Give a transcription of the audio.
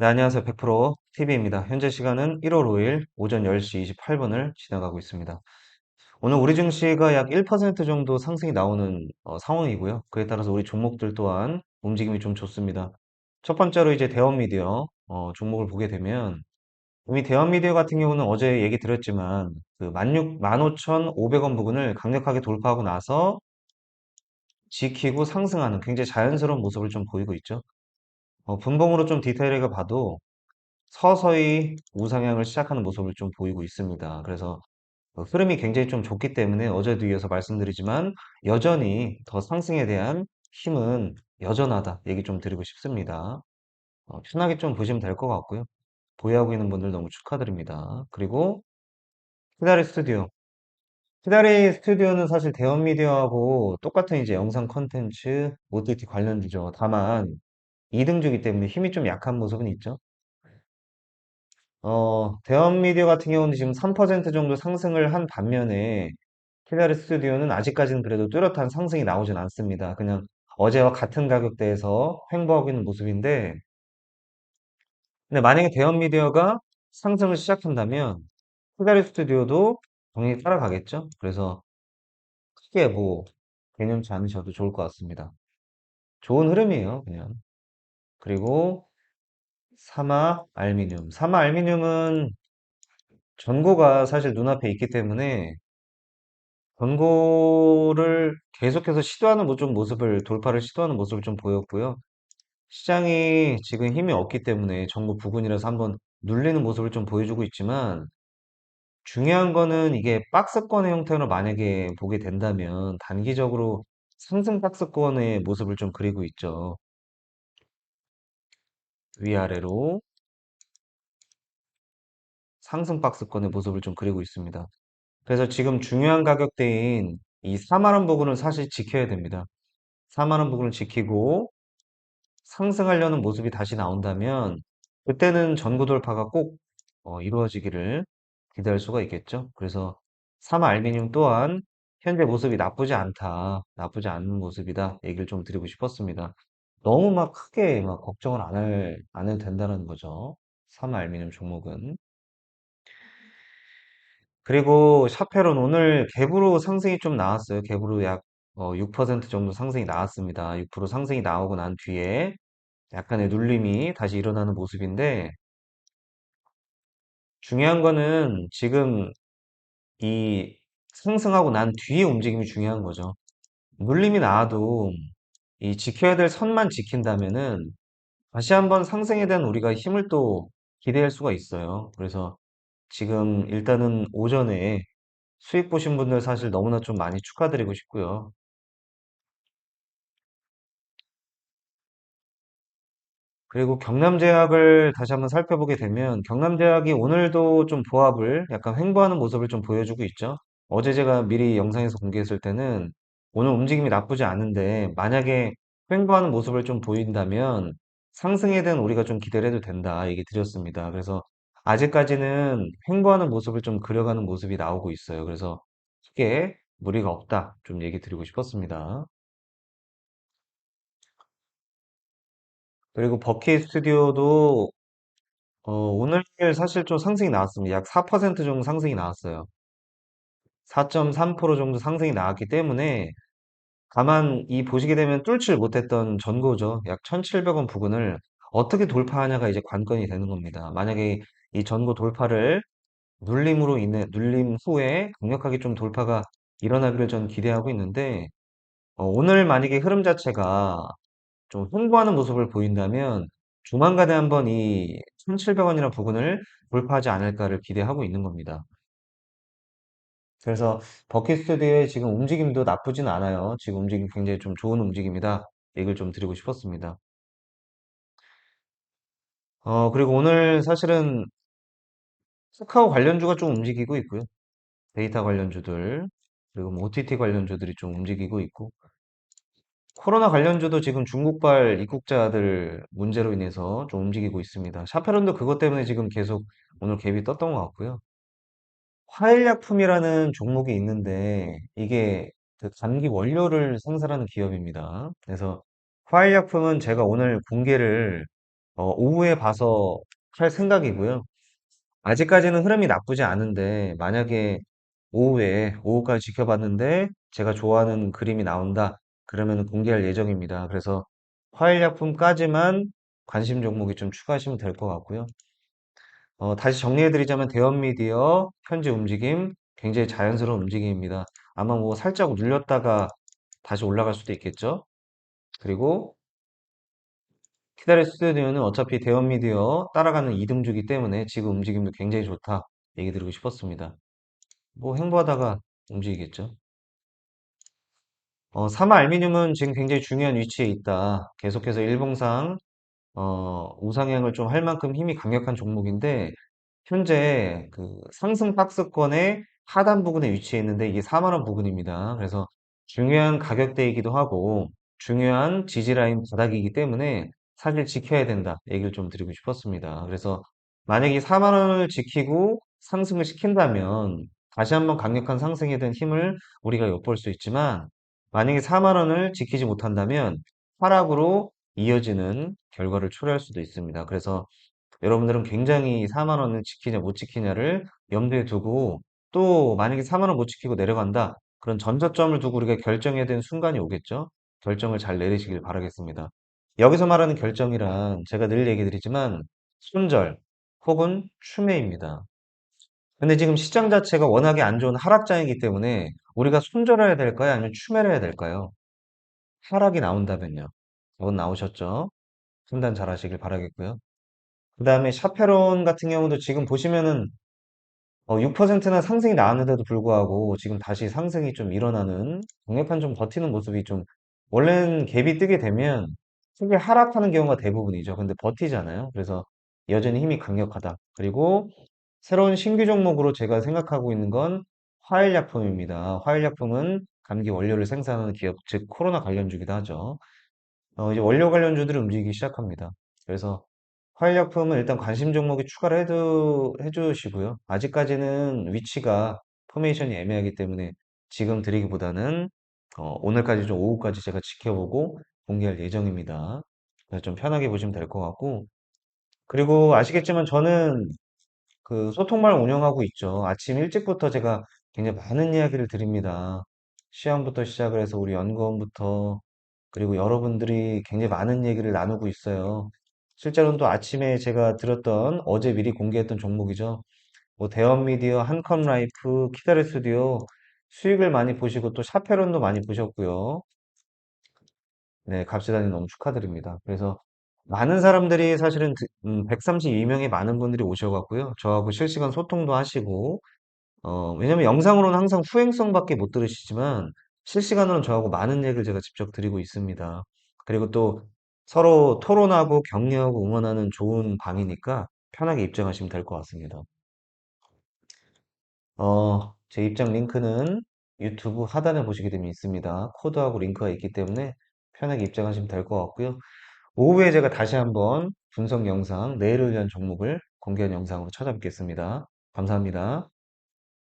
네, 안녕하세요. 100% TV입니다. 현재 시간은 1월 5일 오전 10시 28분을 지나가고 있습니다. 오늘 우리 증시가 약 1% 정도 상승이 나오는 어, 상황이고요. 그에 따라서 우리 종목들 또한 움직임이 좀 좋습니다. 첫 번째로 이제 대원미디어 어, 종목을 보게 되면 이미 대원미디어 같은 경우는 어제 얘기 드렸지만 그 16, 15,500원 부근을 강력하게 돌파하고 나서 지키고 상승하는 굉장히 자연스러운 모습을 좀 보이고 있죠. 어, 분봉으로 좀 디테일하게 봐도 서서히 우상향을 시작하는 모습을 좀 보이고 있습니다. 그래서 어, 흐름이 굉장히 좀 좋기 때문에 어제도 이어서 말씀드리지만 여전히 더 상승에 대한 힘은 여전하다 얘기 좀 드리고 싶습니다. 어, 편하게 좀 보시면 될 것 같고요. 보유하고 있는 분들 너무 축하드립니다. 그리고 히다리 스튜디오. 히다리 스튜디오는 사실 대원 미디어하고 똑같은 이제 영상 컨텐츠, OTT 관련주죠. 다만 2등주기 때문에 힘이 좀 약한 모습은 있죠. 어, 대원 미디어 같은 경우는 지금 3% 정도 상승을 한 반면에 키다리 스튜디오는 아직까지는 그래도 뚜렷한 상승이 나오진 않습니다. 그냥 어제와 같은 가격대에서 횡보하고 있는 모습인데, 근데 만약에 대원 미디어가 상승을 시작한다면 키다리 스튜디오도 당연히 따라가겠죠? 그래서 크게 뭐 개념치 않으셔도 좋을 것 같습니다. 좋은 흐름이에요, 그냥. 그리고 사마 알미늄. 사마 알미늄은 전고가 사실 눈앞에 있기 때문에 권고를 계속해서 시도하는 뭐좀 모습을, 돌파를 시도하는 모습을 좀 보였고요. 시장이 지금 힘이 없기 때문에 정부 부근이라서 한번 눌리는 모습을 좀 보여주고 있지만 중요한 거는 이게 박스권의 형태로 만약에 보게 된다면 단기적으로 상승 박스권의 모습을 좀 그리고 있죠. 위아래로 상승 박스권의 모습을 좀 그리고 있습니다. 그래서 지금 중요한 가격대인 이 4만 원 부근을 사실 지켜야 됩니다. 4만 원 부근을 지키고 상승하려는 모습이 다시 나온다면 그때는 전고 돌파가 꼭 어, 이루어지기를 기대할 수가 있겠죠. 그래서 사마 알미늄 또한 현재 모습이 나쁘지 않다, 나쁘지 않은 모습이다 얘기를 좀 드리고 싶었습니다. 너무 막 크게 막 걱정을 안 할, 안 해도 된다는 거죠. 사마 알미늄 종목은. 그리고 샤페론 오늘 갭으로 상승이 좀 나왔어요. 갭으로 약 어, 6% 정도 상승이 나왔습니다. 6% 상승이 나오고 난 뒤에 약간의 눌림이 다시 일어나는 모습인데 중요한 거는 지금 이 상승하고 난 뒤에 움직임이 중요한 거죠. 눌림이 나와도 이 지켜야 될 선만 지킨다면은 다시 한번 상승에 대한 우리가 힘을 또 기대할 수가 있어요. 그래서 지금 일단은 오전에 수익 보신 분들 사실 너무나 좀 많이 축하드리고 싶고요. 그리고 경남제약을 다시 한번 살펴보게 되면 경남제약이 오늘도 좀 보합을 약간 횡보하는 모습을 좀 보여주고 있죠. 어제 제가 미리 영상에서 공개했을 때는 오늘 움직임이 나쁘지 않은데 만약에 횡보하는 모습을 좀 보인다면 상승에 대한 우리가 좀 기대를 해도 된다 얘기 드렸습니다. 그래서 아직까지는 횡보하는 모습을 좀 그려가는 모습이 나오고 있어요. 그래서 크게 무리가 없다 좀 얘기 드리고 싶었습니다. 그리고 버키 스튜디오도 어, 오늘 사실 좀 상승이 나왔습니다. 약 4% 정도 상승이 나왔어요. 4.3% 정도 상승이 나왔기 때문에 가만 이 보시게 되면 뚫질 못했던 전고죠. 약 1,700원 부근을 어떻게 돌파하냐가 이제 관건이 되는 겁니다. 만약에 이 전고 돌파를 눌림으로 인해 눌림 후에 강력하게 좀 돌파가 일어나기를 전 기대하고 있는데 어, 오늘 만약에 흐름 자체가 좀 홍보하는 모습을 보인다면 조만간에 한번 이 1,700원이라는 부분을 돌파하지 않을까를 기대하고 있는 겁니다. 그래서 버킷스튜디오의 지금 움직임도 나쁘진 않아요. 지금 움직임 굉장히 좀 좋은 움직임이다. 얘기를 좀 드리고 싶었습니다. 어, 그리고 오늘 사실은 카카오 관련주가 좀 움직이고 있고요. 데이터 관련주들, 그리고 뭐 OTT 관련주들이 좀 움직이고 있고, 코로나 관련주도 지금 중국발 입국자들 문제로 인해서 좀 움직이고 있습니다. 샤페론도 그것 때문에 지금 계속 오늘 갭이 떴던 것 같고요. 화일약품이라는 종목이 있는데 이게 그 감기 원료를 생산하는 기업입니다. 그래서 화일약품은 제가 오늘 공개를 어, 오후에 봐서 할 생각이고요. 아직까지는 흐름이 나쁘지 않은데 만약에 오후에 오후까지 지켜봤는데 제가 좋아하는 그림이 나온다. 그러면 공개할 예정입니다. 그래서 화일약품까지만 관심 종목이 좀 추가하시면 될 것 같고요. 어, 다시 정리해드리자면 대형 미디어 현재 움직임 굉장히 자연스러운 움직임입니다. 아마 뭐 살짝 눌렸다가 다시 올라갈 수도 있겠죠. 그리고 키다리 스튜디오는 어차피 대형 미디어 따라가는 이등주기 때문에 지금 움직임도 굉장히 좋다 얘기 드리고 싶었습니다. 뭐 행보하다가 움직이겠죠. 어, 사마 알미늄은 지금 굉장히 중요한 위치에 있다. 계속해서 일봉상 어, 우상향을 좀 할 만큼 힘이 강력한 종목인데 현재 그 상승 박스권의 하단 부근에 위치해 있는데 이게 4만 원 부근입니다. 그래서 중요한 가격대이기도 하고 중요한 지지 라인 바닥이기 때문에 사실 지켜야 된다 얘기를 좀 드리고 싶었습니다. 그래서 만약에 4만 원을 지키고 상승을 시킨다면 다시 한번 강력한 상승에 대한 힘을 우리가 엿볼 수 있지만 만약에 4만 원을 지키지 못한다면 하락으로 이어지는 결과를 초래할 수도 있습니다. 그래서 여러분들은 굉장히 4만 원을 지키냐 못 지키냐를 염두에 두고 또 만약에 4만 원 못 지키고 내려간다. 그런 전저점을 두고 우리가 결정해야 되는 순간이 오겠죠. 결정을 잘 내리시길 바라겠습니다. 여기서 말하는 결정이란 제가 늘 얘기 드리지만 손절 혹은 추매입니다. 근데 지금 시장 자체가 워낙에 안 좋은 하락장이기 때문에 우리가 손절해야 될까요? 아니면 추매를 해야 될까요? 하락이 나온다면요. 그건 나오셨죠? 판단 잘 하시길 바라겠고요. 그 다음에 샤페론 같은 경우도 지금 보시면은 어, 6%나 상승이 나왔는데도 불구하고 지금 다시 상승이 좀 일어나는 강력한 좀 버티는 모습이 좀 원래는 갭이 뜨게 되면 크게 하락하는 경우가 대부분이죠. 근데 버티잖아요. 그래서 여전히 힘이 강력하다. 그리고 새로운 신규 종목으로 제가 생각하고 있는 건 화일약품입니다. 화일약품은 감기 원료를 생산하는 기업, 즉 코로나 관련주기도 하죠. 어, 이제 원료 관련주들이 움직이기 시작합니다. 그래서 화일약품은 일단 관심 종목에 추가를 해두, 해주시고요. 아직까지는 위치가 포메이션이 애매하기 때문에 지금 드리기보다는 어, 오늘까지 좀 오후까지 제가 지켜보고 공개할 예정입니다. 그래서 좀 편하게 보시면 될 것 같고 그리고 아시겠지만 저는 그 소통방을 운영하고 있죠. 아침 일찍부터 제가 굉장히 많은 이야기를 드립니다. 시험부터 시작을 해서 우리 연구원부터 그리고 여러분들이 굉장히 많은 얘기를 나누고 있어요. 실제로는 또 아침에 제가 들었던 어제 미리 공개했던 종목이죠. 뭐 대원미디어, 한컴라이프, 키다리 스튜디오 수익을 많이 보시고 또 샤페론도 많이 보셨고요. 네, 갑시다님 너무 축하드립니다. 그래서 많은 사람들이 사실은 132명의 많은 분들이 오셔갖고요. 저하고 실시간 소통도 하시고 어, 왜냐면 영상으로는 항상 후행성밖에 못 들으시지만 실시간으로는 저하고 많은 얘기를 제가 직접 드리고 있습니다. 그리고 또 서로 토론하고 격려하고 응원하는 좋은 방이니까 편하게 입장하시면 될 것 같습니다. 어, 제 입장 링크는 유튜브 하단에 보시게 되면 있습니다. 코드하고 링크가 있기 때문에 편하게 입장하시면 될 것 같고요. 오후에 제가 다시 한번 분석 영상, 내일을 위한 종목을 공개한 영상으로 찾아뵙겠습니다. 감사합니다.